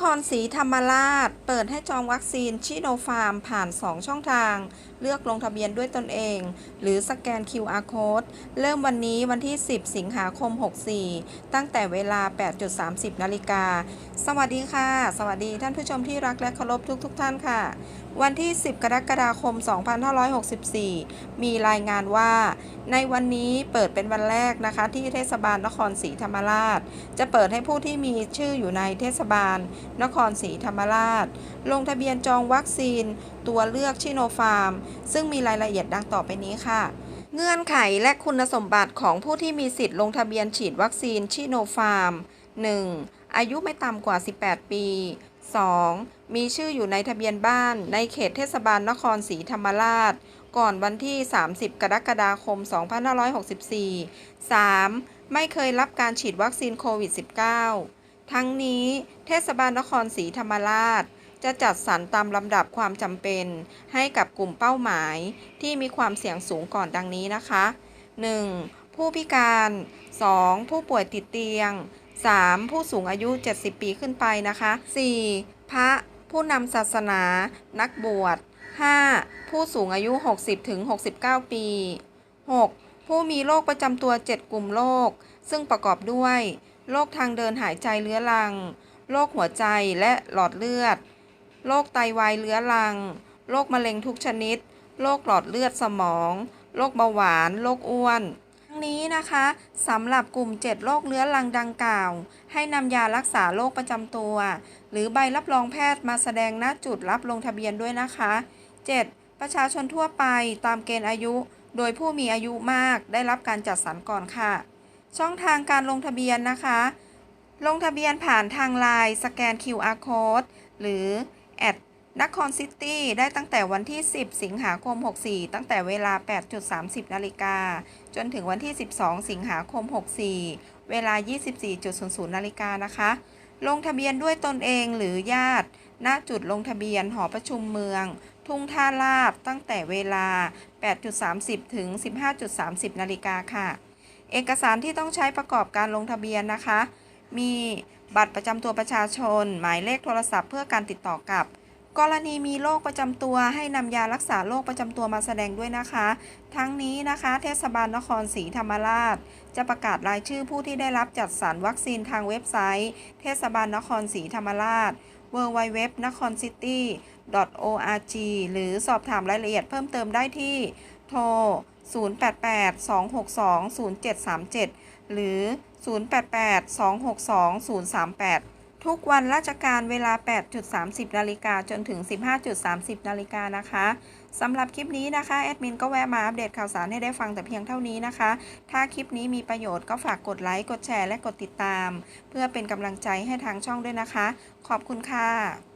ครศรีธรรมราช เปิดให้จองวัคซีนชิโนฟาร์มผ่าน 2 ช่องทาง เลือกลงทะเบียนด้วยตนเอง หรือสแกน QR Code เริ่มวันนี้วันที่ 10 สิงหาคม 64 ตั้งแต่เวลา 8.30 นาฬิกา สวัสดีค่ะ สวัสดีท่านผู้ชมที่รักและเคารพทุกทกท่านค่ะ วันที่ 10 กรกฎาคม 2564 มีรายงานว่า ในวันนี้เปิดเป็นวันแรกนะคะ ที่เทศบาลนครศรีธรรมราช จะเปิดให้ผู้ที่มีชื่ออยู่ในเทศบาลนครศรีธรรมราช ลงทะเบียนจองวัคซีน ตัวเลือกชิโนฟาร์ม ซึ่งมีรายละเอียดดังต่อไปนี้ค่ะเงื่อนไขและคุณสมบัติของผู้ที่มีสิทธิ์ลงทะเบียนฉีดวัคซีนชิโนฟาร์ม 1. อายุไม่ต่ำกว่า 18 ปี 2. มีชื่ออยู่ในทะเบียนบ้านในเขตเทศบาลนครศรีธรรมราช ก่อนวันที่ 30 กรกฎาคม 2564 3. ไม่เคยรับการฉีดวัคซีนโควิด -19 ทั้งนี้เทศบาลนครศรีธรรมราช จะจัดสรรตามลำดับความจำเป็น ให้กับกลุ่มเป้าหมายที่มีความเสี่ยงสูงก่อนดังนี้นะคะ 1. ผู้พิการ 2. ผู้ป่วยติดเตียง 3. ผู้สูงอายุ 70 ปีขึ้นไปนะคะ 4. พระผู้นำศาสนา นักบวช 5. ผู้สูงอายุ 60ถึง69 ปี 6. ผู้มีโรคประจำตัว 7 กลุ่มโรคซึ่งประกอบด้วย โรคทางเดินหายใจเรื้อรัง โรคหัวใจและหลอดเลือด โรคไตวายเรื้อรัง โรคมะเร็งทุกชนิด โรคหลอดเลือดสมอง โรคเบาหวาน โรคอ้วนทั้งนี้นะคะสำหรับกลุ่ม 7 โรคเรื้อรังดังกล่าว ให้นำยารักษาโรคประจำตัว หรือใบรับรองแพทย์มาแสดงณจุดรับลงทะเบียนด้วยนะคะ 7. ประชาชนทั่วไปตามเกณฑ์อายุ โดยผู้มีอายุมากได้รับการจัดสรรก่อนค่ะ ช่องทางการลงทะเบียนนะคะ ลงทะเบียนผ่านทางไลน์สแกน QR Code หรือแอดนครซิตี้ได้ตั้งแต่วันที่ 10 สิงหาคม 64 ตั้งแต่เวลา 8.30 นาฬิกา จนถึงวันที่ 12 สิงหาคม 64 เวลา 24.00 นาฬิกานะคะ ลงทะเบียนด้วยตนเองหรือญาติ ณ จุดลงทะเบียนหอประชุมเมือง ทุ่งท่าลาดตั้งแต่เวลา 8.30 ถึง 15.30 นาฬิกาค่ะ เอกสารที่ต้องใช้ประกอบการลงทะเบียนนะคะ มีบัตรประจำตัวประชาชน หมายเลขโทรศัพท์เพื่อการติดต่อกับ กรณีมีโรคประจำตัวให้นำยารักษาโรคประจำตัวมาแสดงด้วยนะคะ ทั้งนี้นะคะ เทศบาลนครศรีธรรมราช จะประกาศรายชื่อผู้ที่ได้รับจัดสรรวัคซีนทางเว็บไซต์ เทศบาลนครศรีธรรมราช w w w n k o n c i t y org หรือสอบถามรายละเอียดเพิ่มเติมได้ที่โทร 088-262-0737 หรือ 088-262-038 ทุกวันราชการเวลา 8.30 นาฬิกาจนถึง 15.30 นาฬิกานะคะสำหรับคลิปนี้นะคะ แอดมินก็แวะมาอัปเดตข่าวสารให้ได้ฟังแต่เพียงเท่านี้นะคะ ถ้าคลิปนี้มีประโยชน์ก็ฝากกดไลค์ กดแชร์ และกดติดตาม เพื่อเป็นกำลังใจให้ทางช่องด้วยนะคะ ขอบคุณค่ะ